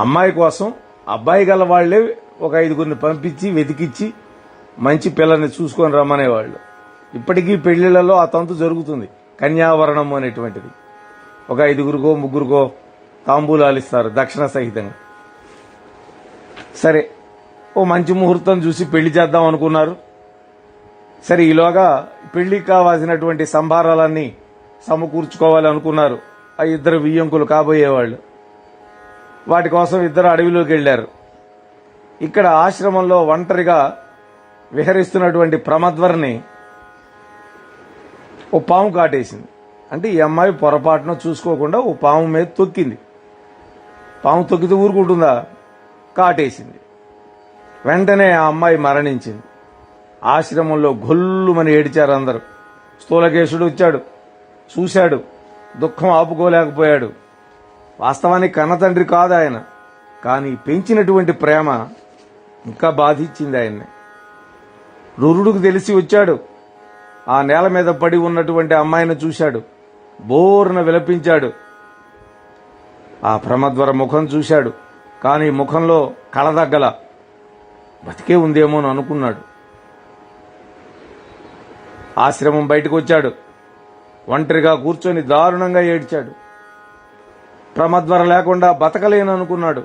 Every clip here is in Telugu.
అమ్మాయి కోసం అబ్బాయి గల వాళ్ళే ఒక ఐదుగురిని పంపించి వెతికిచ్చి మంచి పిల్లని చూసుకొని రమ్మనేవాళ్ళు. ఇప్పటికీ పెళ్ళిళ్ళలో ఆ తంతు జరుగుతుంది. కన్యావరణం అనేటువంటిది. ఒక ఐదుగురికో ముగ్గురికో తాంబూలాలు ఇస్తారు దక్షిణ సహితంగా. సరే ఓ మంచి ముహూర్తం చూసి పెళ్ళి చేద్దాం అనుకున్నారు. సరే ఈలోగా పెళ్ళికి కావాల్సినటువంటి సంభారాలన్నీ సమకూర్చుకోవాలి అనుకున్నారు ఆ ఇద్దరు వియ్యంకులు కాబోయేవాళ్ళు. వాటి కోసం ఇద్దరు అడవిలోకి వెళ్ళారు ఇక్కడ ఆశ్రమంలో ఒంటరిగా విహరిస్తున్నటువంటి ప్రమద్వర్ని ఓ పాము కాటేసింది. అంటే ఈ అమ్మాయి పొరపాటున చూసుకోకుండా ఓ పాము మీద తొక్కింది. పాము తొక్కితే ఊరుకుంటుందా? కాటేసింది. వెంటనే ఆ అమ్మాయి మరణించింది. ఆశ్రమంలో గొల్లుమని ఏడిచారు అందరూ. స్థూలకేశుడు వచ్చాడు. చూశాడు. దుఃఖం ఆపుకోలేకపోయాడు. వాస్తవానికి కన్నతండ్రి కాదు ఆయన. కానీ పెంచినటువంటి ప్రేమ ఇంకా బాధించింది ఆయన్ని. రురుడుకు తెలిసి వచ్చాడు. ఆ నేల మీద పడి ఉన్నటువంటి అమ్మాయిని చూశాడు. బోరున విలపించాడు. ఆ ప్రమద్వర ముఖం చూశాడు. కానీ ముఖంలో కళదగ్గల బతికే ఉందేమో అని అనుకున్నాడు. ఆశ్రమం బయటకు వచ్చాడు. ఒంటరిగా కూర్చొని దారుణంగా ఏడ్చాడు. ప్రమద్వర లేకుండా బతకలేను అనుకున్నాడు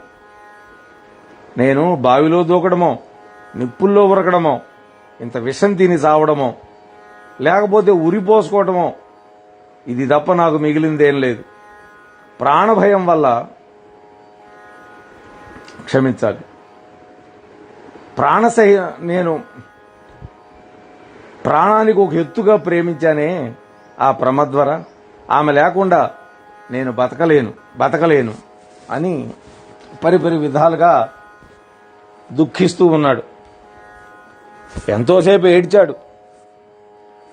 నేను బావిలో దూకడమో నిప్పుల్లో ఉరకడమో ఇంత విషం తిని చావడమో లేకపోతే ఉరిపోసుకోవటమో ఇది తప్ప నాకు మిగిలిందేం లేదు. ప్రాణభయం వల్ల క్షమించాలి. ప్రాణసహ నేను ప్రాణానికి ఒక ఎత్తుగా ప్రేమించానే ఆ ప్రమద్వర ఆమె లేకుండా నేను బతకలేను బతకలేను అని పరిపరి విధాలుగా దుఃఖిస్తూ ఉన్నాడు. ఎంతోసేపు ఏడ్చాడు.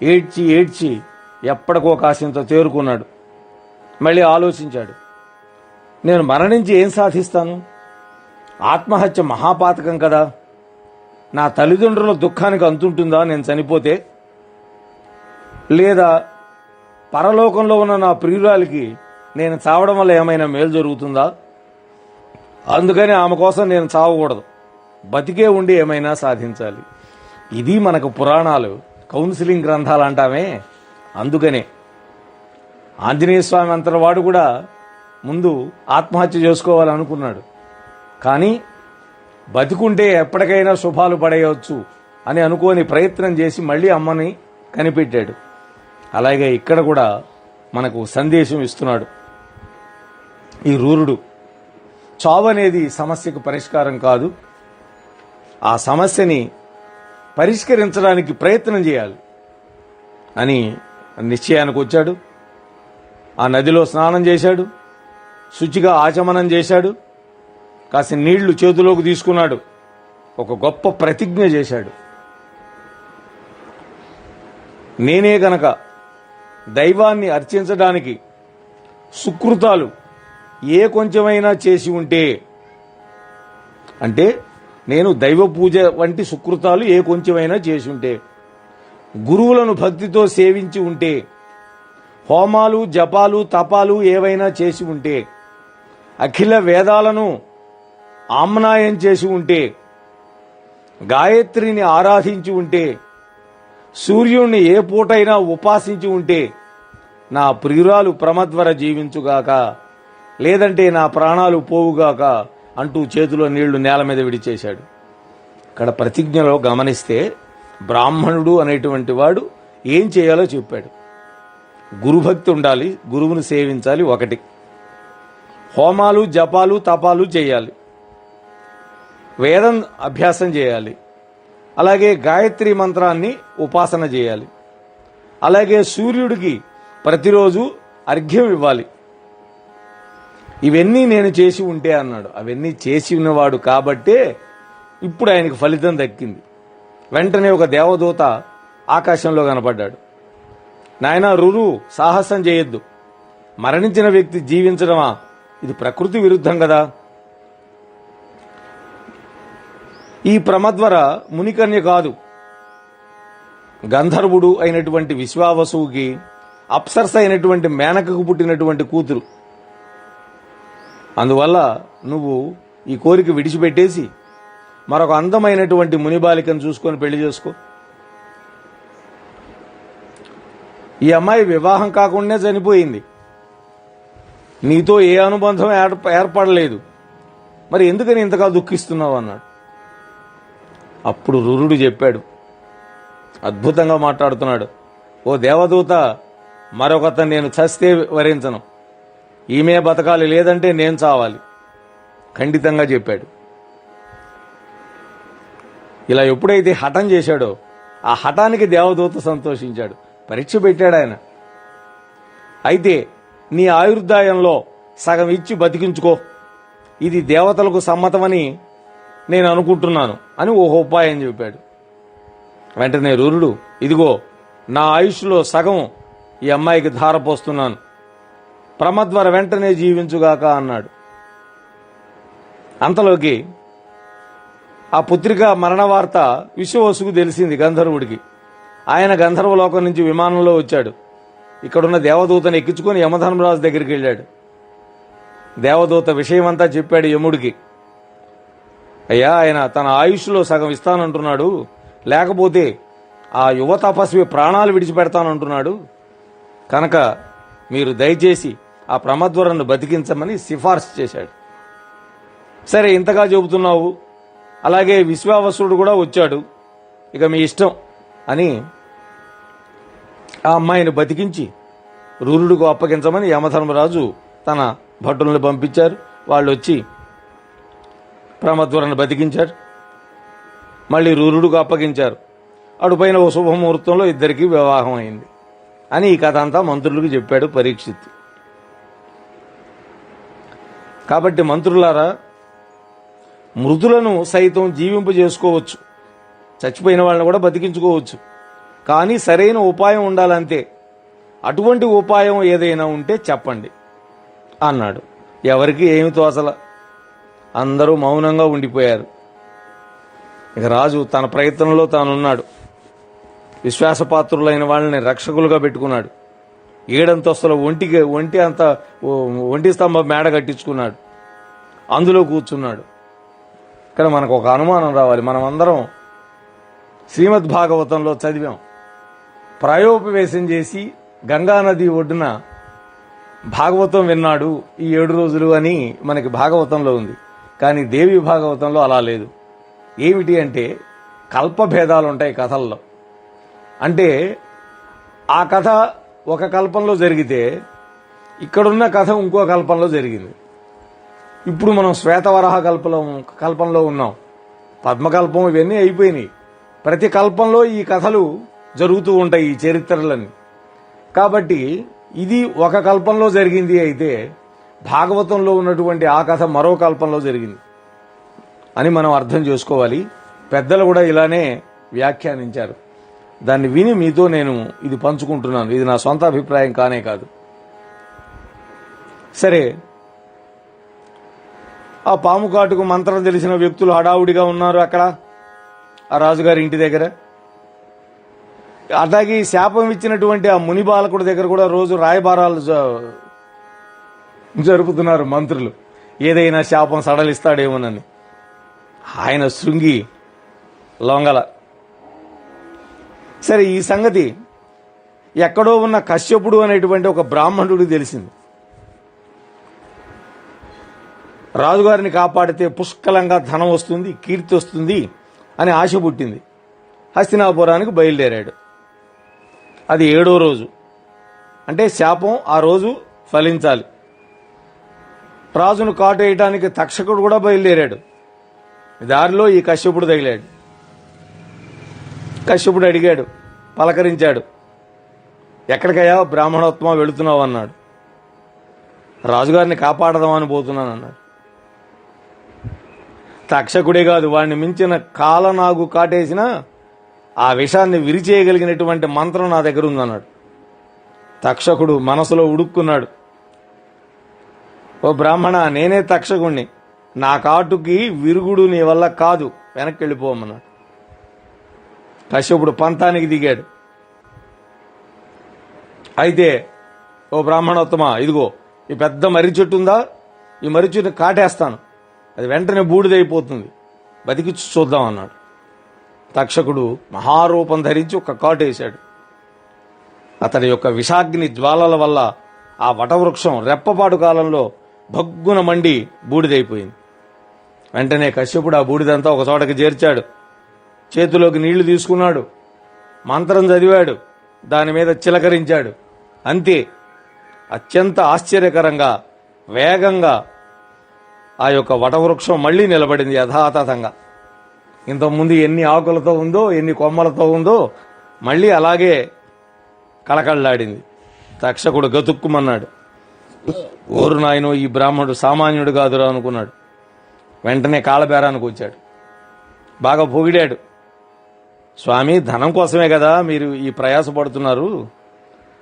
ఏడ్చి ఏడ్చి ఎప్పటికో కాసింత తేరుకున్నాడు. మళ్ళీ ఆలోచించాడు. నేను మరణించి ఏం సాధిస్తాను? ఆత్మహత్య మహాపాతకం కదా. నా తల్లిదండ్రుల దుఃఖానికి అంతుంటుందా? నేను చనిపోతే? లేదా పరలోకంలో ఉన్న నా ప్రియురాలికి నేను చావడం వల్ల ఏమైనా మేలు జరుగుతుందా? అందుకని ఆమె కోసం నేను చావకూడదు. బతికే ఉండి ఏమైనా సాధించాలి. ఇది మనకు పురాణాలు కౌన్సిలింగ్ గ్రంథాలు అంటామే. అందుకనే ఆంజనేయ స్వామి అంతటి వాడు కూడా ముందు ఆత్మహత్య చేసుకోవాలనుకున్నాడు. కానీ బతికుంటే ఎప్పటికైనా శుభాలు పడేయవచ్చు అని అనుకోని ప్రయత్నం చేసి మళ్ళీ అమ్మని కనిపెట్టాడు. అలాగే ఇక్కడ కూడా మనకు సందేశం ఇస్తున్నాడు. ఈ రూరుడు. చావు అనేది సమస్యకు పరిష్కారం కాదు. ఆ సమస్యని పరిష్కరించడానికి ప్రయత్నం చేయాలి అని నిశ్చయానికి వచ్చాడు. ఆ నదిలో స్నానం చేశాడు. శుచిగా ఆచమనం చేశాడు. కాసిన నీళ్ళు చేతిలోకి తీసుకున్నాడు. ఒక గొప్ప ప్రతిజ్ఞ చేశాడు. నేనే గనక దైవాన్ని అర్చించడానికి సుకృతాలు ఏ కొంచెమైనా చేసి ఉంటే అంటే నేను దైవ పూజ వంటి సుకృతాలు ఏ కొంచెమైనా చేసి ఉంటే గురువులను భక్తితో సేవించి ఉంటే హోమాలు జపాలు తపాలు ఏవైనా చేసి ఉంటే అఖిల వేదాలను ఆమ్నాయం చేసి ఉంటే గాయత్రిని ఆరాధించి ఉంటే సూర్యుణ్ణి ఏ పూటైనా ఉపాసించి ఉంటే నా ప్రియురాలు ప్రమద్వర జీవించుగాక. లేదంటే నా ప్రాణాలు పోవుగాక అంటూ చేతిలో నీళ్ళు నేల మీద విడిచేశాడు. ఇక్కడ ప్రతిజ్ఞలో గమనిస్తే బ్రాహ్మణుడు అనేటువంటి వాడు ఏం చేయాలో చెప్పాడు. గురుభక్తి ఉండాలి గురువును సేవించాలి ఒకటి. హోమాలు జపాలు తపాలు చేయాలి. వేదం అభ్యాసం చేయాలి. అలాగే గాయత్రి మంత్రాన్ని ఉపాసన చేయాలి. అలాగే సూర్యుడికి ప్రతిరోజు అర్ఘ్యం ఇవ్వాలి. ఇవన్నీ నేను చేసి ఉంటే అన్నాడు. అవన్నీ చేసి ఉన్నవాడు కాబట్టే ఇప్పుడు ఆయనకు ఫలితం దక్కింది. వెంటనే ఒక దేవదూత ఆకాశంలో కనపడ్డాడు. నాయన రురు సాహసం చేయొద్దు. మరణించిన వ్యక్తి జీవించడమా? ఇది ప్రకృతి విరుద్ధం కదా. ఈ ప్రమద్వర మునికన్య కాదు. గంధర్వుడు అయినటువంటి విశ్వావసువుకి అప్సర్స్ అయినటువంటి మేనకకు పుట్టినటువంటి కూతురు. అందువల్ల నువ్వు ఈ కోరిక విడిచిపెట్టేసి మరొక అందమైనటువంటి మునిబాలికను చూసుకొని పెళ్ళి చేసుకో. ఈ అమ్మాయి వివాహం కాకుండానే చనిపోయింది. నీతో ఏ అనుబంధం ఏర్ప- ఏర్పడలేదు. మరి ఎందుకని ఇంతగా దుఃఖిస్తున్నావు అన్నాడు. అప్పుడు రురుడు చెప్పాడు. అద్భుతంగా మాట్లాడుతున్నాడు. ఓ దేవదూత మరొకత నేను చస్తే వరించను. ఈమె బతకాలి లేదంటే నేను చావాలి. ఖండితంగా చెప్పాడు. ఇలా ఎప్పుడైతే హఠం చేశాడో ఆ హఠానికి దేవదూత సంతోషించాడు. పరీక్ష పెట్టాడు ఆయన. అయితే నీ ఆయుర్దాయంలో సగం ఇచ్చి బతికించుకో. ఇది దేవతలకు సమ్మతమని నేను అనుకుంటున్నాను అని ఓ ఉపాయం చెప్పాడు. వెంటనే రూరుడు ఇదిగో నా ఆయుష్లో సగం ఈ అమ్మాయికి ధారపోస్తున్నాను. ప్రమద్వర వెంటనే జీవించుగాక అన్నాడు. అంతలోకి ఆ పుత్రిక మరణ వార్త విశ్వవసుకు తెలిసింది గంధర్వుడికి. ఆయన గంధర్వలోకం నుంచి విమానంలో వచ్చాడు. ఇక్కడున్న దేవదూతను ఎక్కించుకొని యమధర్మరాజు దగ్గరికి వెళ్ళాడు. దేవదూత విషయమంతా చెప్పాడు యముడికి. అయ్యా ఆయన తన ఆయుష్లో సగం ఇస్తానంటున్నాడు. లేకపోతే ఆ యువ తపస్వి ప్రాణాలు విడిచిపెడతానంటున్నాడు. కనుక మీరు దయచేసి ఆ ప్రమద్వరను బతికించమని సిఫార్సు చేశాడు. సరే ఇంతగా చెబుతున్నావు. అలాగే విశ్వావసుడు కూడా వచ్చాడు. ఇక మీ ఇష్టం అని ఆ అమ్మాయిని బతికించి రూరుడికి అప్పగించమని యమధర్మరాజు తన భటులను పంపించారు. వాళ్ళు వచ్చి ప్రమద్వరను బతికించారు. మళ్ళీ రూరుడికి అప్పగించారు. అడుపైన ఓ శుభముహూర్తంలో ఇద్దరికి వివాహం అయింది అని ఈ కథ అంతా మంత్రులకు చెప్పాడు పరీక్షిత్. కాబట్టి మంత్రులారా మృతులను సైతం జీవింపు చేసుకోవచ్చు చచ్చిపోయిన వాళ్ళని కూడా బతికించుకోవచ్చు. కానీ సరైన ఉపాయం ఉండాలంతే అటువంటి ఉపాయం ఏదైనా ఉంటే చెప్పండి అన్నాడు. ఎవరికి ఏమి తోచల అందరూ మౌనంగా ఉండిపోయారు. ఇక రాజు తన ప్రయత్నంలో తానున్నాడు. విశ్వాసపాత్రులైన వాళ్ళని రక్షకులుగా పెట్టుకున్నాడు. ఏడంతస్తుల ఒంటికి ఒంటి అంత ఒంటి స్తంభం మేడ కట్టించుకున్నాడు. అందులో కూర్చున్నాడు. కానీ మనకు ఒక అనుమానం రావాలి. మనం అందరం శ్రీమద్ భాగవతంలో చదివాం. ప్రాయోపవేశం చేసి గంగానది ఒడ్డున భాగవతం విన్నాడు ఈ ఏడు రోజులు అని మనకి భాగవతంలో ఉంది. కానీ దేవి భాగవతంలో అలా లేదు. ఏమిటి అంటే కల్పభేదాలు ఉంటాయి కథల్లో. అంటే ఆ కథ ఒక కల్పంలో జరిగితే ఇక్కడున్న కథ ఇంకో కల్పంలో జరిగింది. ఇప్పుడు మనం శ్వేతవరాహ కల్పంలో కల్పంలో ఉన్నాం. పద్మకల్పం ఇవన్నీ అయిపోయినాయి. ప్రతి కల్పంలో ఈ కథలు జరుగుతూ ఉంటాయి ఈ చరిత్రలన్నీ. కాబట్టి ఇది ఒక కల్పంలో జరిగింది అయితే భాగవతంలో ఉన్నటువంటి ఆ కథ మరో కల్పంలో జరిగింది అని మనం అర్థం చేసుకోవాలి. పెద్దలు కూడా ఇలానే వ్యాఖ్యానించారు. దాన్ని విని మీతో నేను ఇది పంచుకుంటున్నాను. ఇది నా సొంత అభిప్రాయం కానే కాదు. సరే. ఆ పాము కాటుకు మంత్రం తెలిసిన వ్యక్తులు హడావుడిగా ఉన్నారు అక్కడ? ఆ రాజుగారి ఇంటి దగ్గర? అలాగే ఈ శాపం ఇచ్చినటువంటి ఆ ముని బాలకుడి దగ్గర కూడా రోజు రాయబారాలు జ- జరుపుతున్నారు మంత్రులు. ఏదైనా శాపం సడలిస్తాడేమోనని. ఆయన శృంగి లొంగల. సరే ఈ సంగతి ఎక్కడో ఉన్న కశ్యపుడు అనేటువంటి ఒక బ్రాహ్మణుడికి తెలిసింది. రాజుగారిని కాపాడితే పుష్కలంగా ధనం వస్తుంది కీర్తి వస్తుంది అని ఆశ పుట్టింది. హస్తినాపురానికి బయలుదేరాడు. అది ఏడో రోజు. అంటే శాపం ఆ రోజు ఫలించాలి. రాజును కాటేయటానికి తక్షకుడు కూడా బయలుదేరాడు. దారిలో ఈ కశ్యపుడు తగిలాడు. కశ్యపుడు అడిగాడు పలకరించాడు. ఎక్కడికయ్యా బ్రాహ్మణోత్తమ వెళుతున్నావు అన్నాడు. రాజుగారిని కాపాడదామని పోతున్నాను అన్నాడు తక్షకుడే కాదు వాడిని మించిన కాలనాగు కాటేసిన ఆ విషాన్ని విరిచేయగలిగినటువంటి మంత్రం నా దగ్గర ఉందన్నాడు తక్షకుడు మనసులో ఉడుక్కున్నాడు. ఓ బ్రాహ్మణ నేనే తక్షకుణ్ణి. నా కాటుకి విరుగుడు నీ వల్ల కాదు వెనక్కి వెళ్ళిపోమన్నాడు. కశ్యపుడు పంతానికి దిగాడు. అయితే ఓ బ్రాహ్మణోత్తమ ఇదిగో ఈ పెద్ద మర్రి చెట్టు ఉందా? ఈ మర్రి చెట్టుని కాటేస్తాను. అది వెంటనే బూడిదైపోతుంది. బతికి చూద్దాం అన్నాడు. తక్షకుడు మహారూపం ధరించి ఒక కాటేశాడు అతని అతడి యొక్క విషాగ్ని జ్వాలల వల్ల ఆ వటవృక్షం రెప్పపాటు కాలంలో భగ్గున మండి బూడిదైపోయింది. వెంటనే కశ్యపుడు ఆ బూడిదంతా ఒక చోటకి చేర్చాడు. చేతిలోకి నీళ్ళు తీసుకున్నాడు. మంత్రం చదివాడు. దాని మీద చిలకరించాడు. అంతే. అత్యంత ఆశ్చర్యకరంగా వేగంగా ఆ యొక్క వటవృక్షం మళ్ళీ నిలబడింది యథాతథంగా. ఇంతకుముందు ఎన్ని ఆకులతో ఉందో ఎన్ని కొమ్మలతో ఉందో మళ్ళీ అలాగే కళకళలాడింది. తక్షకుడు గతుక్కుమన్నాడు. ఓరు నాయనో ఈ బ్రాహ్మణుడు సామాన్యుడు కాదురా అనుకున్నాడు. వెంటనే కాళ్ళబేరానికి వచ్చాడు. బాగా పొగిడాడు. స్వామి ధనం కోసమే కదా మీరు ఈ ప్రయాసపడుతున్నారు.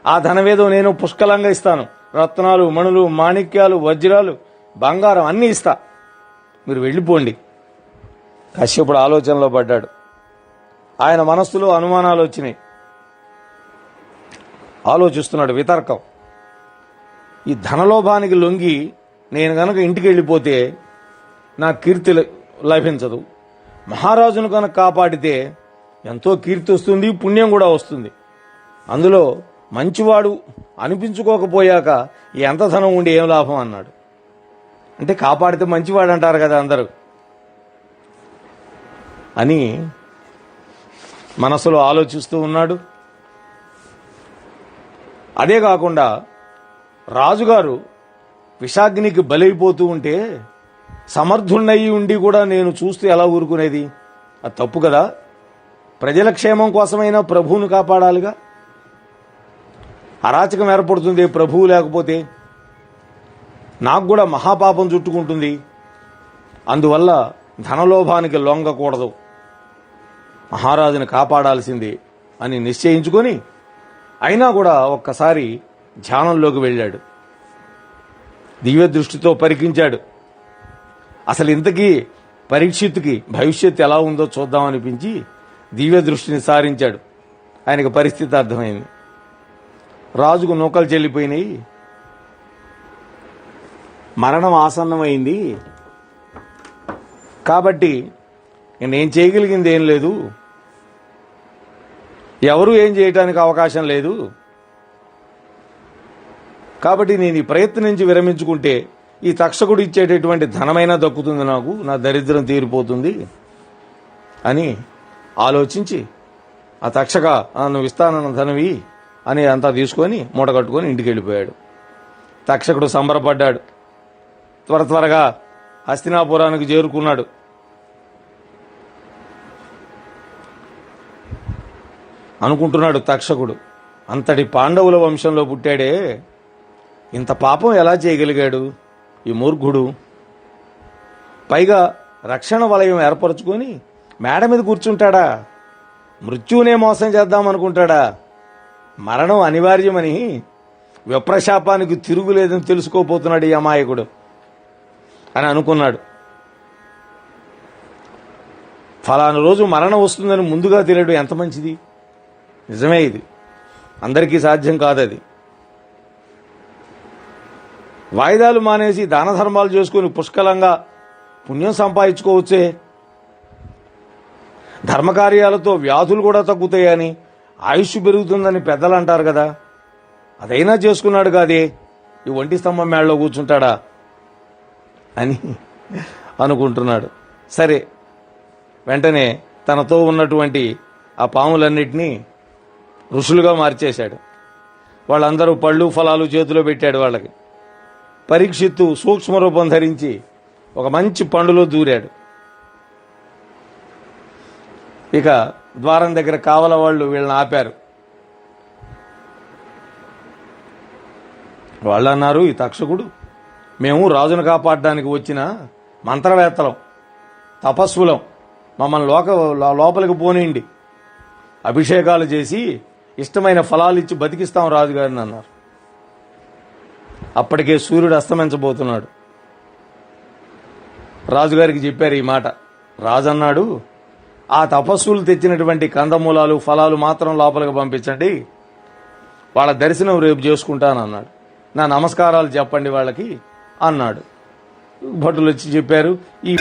ఆ ధనమేదో నేను పుష్కలంగా ఇస్తాను. రత్నాలు మణులు మాణిక్యాలు వజ్రాలు బంగారం అన్నీ ఇస్తా. మీరు వెళ్ళిపోండి. కశ్యపుడు ఆలోచనలో పడ్డాడు. ఆయన మనస్సులో అనుమానాలు వచ్చినాయి. ఆలోచిస్తున్నాడు వితర్కం. ఈ ధనలోభానికి లొంగి నేను కనుక ఇంటికి వెళ్ళిపోతే నా కీర్తి లభించదు. మహారాజును కనుక కాపాడితే ఎంతో కీర్తి వస్తుంది పుణ్యం కూడా వస్తుంది. అందులో మంచివాడు అనిపించుకోకపోయాక ఎంత ధనం ఉండి ఏం లాభం అన్నాడు. అంటే కాపాడితే మంచివాడు అంటారు కదా అందరూ. అని మనసులో ఆలోచిస్తూ ఉన్నాడు. అదే కాకుండా రాజుగారు విషాగ్నికి బలైపోతూ ఉంటే సమర్థున్నయి ఉండి కూడా నేను చూస్తూ ఎలా ఊరుకునేది? అది తప్పు కదా. ప్రజల క్షేమం కోసమైనా ప్రభువును కాపాడాలిగా? అరాచకం ఏర్పడుతుంది ప్రభువు లేకపోతే నాకు కూడా మహాపాపం చుట్టుకుంటుంది. అందువల్ల ధనలోభానికి లొంగకూడదు. మహారాజుని కాపాడాల్సింది అని నిశ్చయించుకొని అయినా కూడా ఒక్కసారి ధ్యానంలోకి వెళ్ళాడు. దివ్య దృష్టితో పరికించాడు. అసలు ఇంతకీ పరీక్షిత్తుకి భవిష్యత్తు ఎలా ఉందో చూద్దామనిపించి దివ్య దృష్టిని సారించాడు. ఆయనకు పరిస్థితి అర్థమైంది. రాజుకు నూకలు చెల్లిపోయినాయి. మరణం ఆసన్నమైంది. కాబట్టి నేను చేయగలిగింది ఏం లేదు. ఎవరు ఏం చేయటానికి అవకాశం లేదు. కాబట్టి నేను ఈ ప్రయత్నం నుంచి విరమించుకుంటే ఈ తక్షకుడు ఇచ్చేటటువంటి ధనమైనా దక్కుతుంది నాకు నా దరిద్రం తీరిపోతుంది అని ఆలోచించి ఆ తక్షక "ఆ, నువ్వు ఇస్తానన్న ధనవి అని అంతా తీసుకొని మూట కట్టుకొని ఇంటికి వెళ్ళిపోయాడు తక్షకుడు సంబరపడ్డాడు. త్వర త్వరగా హస్తినాపురానికి చేరుకున్నాడు. అనుకుంటున్నాడు తక్షకుడు అంతటి పాండవుల వంశంలో పుట్టాడే ఇంత పాపం ఎలా చేయగలిగాడు ఈ మూర్ఖుడు పైగా రక్షణ వలయం ఏర్పరచుకొని మేడ మీద కూర్చుంటాడా? మృత్యువునే మోసం చేద్దామనుకుంటాడా? మరణం అనివార్యమని విప్రశాపానికి తిరుగులేదని తెలుసుకోపోతున్నాడు ఈ అమాయకుడు అని అనుకున్నాడు. ఫలానా రోజు మరణం వస్తుందని ముందుగా తెలియడం ఎంత మంచిది? నిజమే ఇది. అందరికీ సాధ్యం కాదది. వాయిదాలు మానేసి దాన ధర్మాలు చేసుకుని పుష్కలంగా పుణ్యం సంపాదించుకోవచ్చే ధర్మకార్యాలతో వ్యాధులు కూడా తగ్గుతాయని ఆయుష్ పెరుగుతుందని పెద్దలు అంటారు కదా. అదైనా చేసుకున్నాడు కాదే ఈ ఒంటి స్తంభం మేడలో కూర్చుంటాడా అని అనుకుంటున్నాడు. సరే వెంటనే తనతో ఉన్నటువంటి ఆ పాములన్నిటినీ ఋషులుగా మార్చేశాడు. వాళ్ళందరూ పళ్ళు ఫలాలు చేతిలో పెట్టాడు వాళ్ళకి. పరీక్షిత్తు సూక్ష్మ రూపం ధరించి ఒక మంచి పండులో దూరాడు. ఇక ద్వారం దగ్గర కావల వాళ్ళు వీళ్ళని ఆపారు. వాళ్ళు అన్నారు ఈ తక్షకుడు మేము రాజును కాపాడడానికి వచ్చిన మంత్రవేత్తలం తపస్సులం మమ్మల్ని లోక లోపలికి పోనీయండి. అభిషేకాలు చేసి ఇష్టమైన ఫలాలు ఇచ్చి బతికిస్తాం రాజుగారిని అన్నారు. అప్పటికే సూర్యుడు అస్తమించబోతున్నాడు. రాజుగారికి చెప్పారు ఈ మాట. రాజు అన్నాడు ఆ తపస్సులు తెచ్చినటువంటి కందమూలాలు ఫలాలు మాత్రం లోపలికి పంపించండి. వాళ్ళ దర్శనం రేపు చేసుకుంటాను అన్నాడు. నా నమస్కారాలు చెప్పండి వాళ్ళకి అన్నాడు. భటులు వచ్చి చెప్పారు ఈ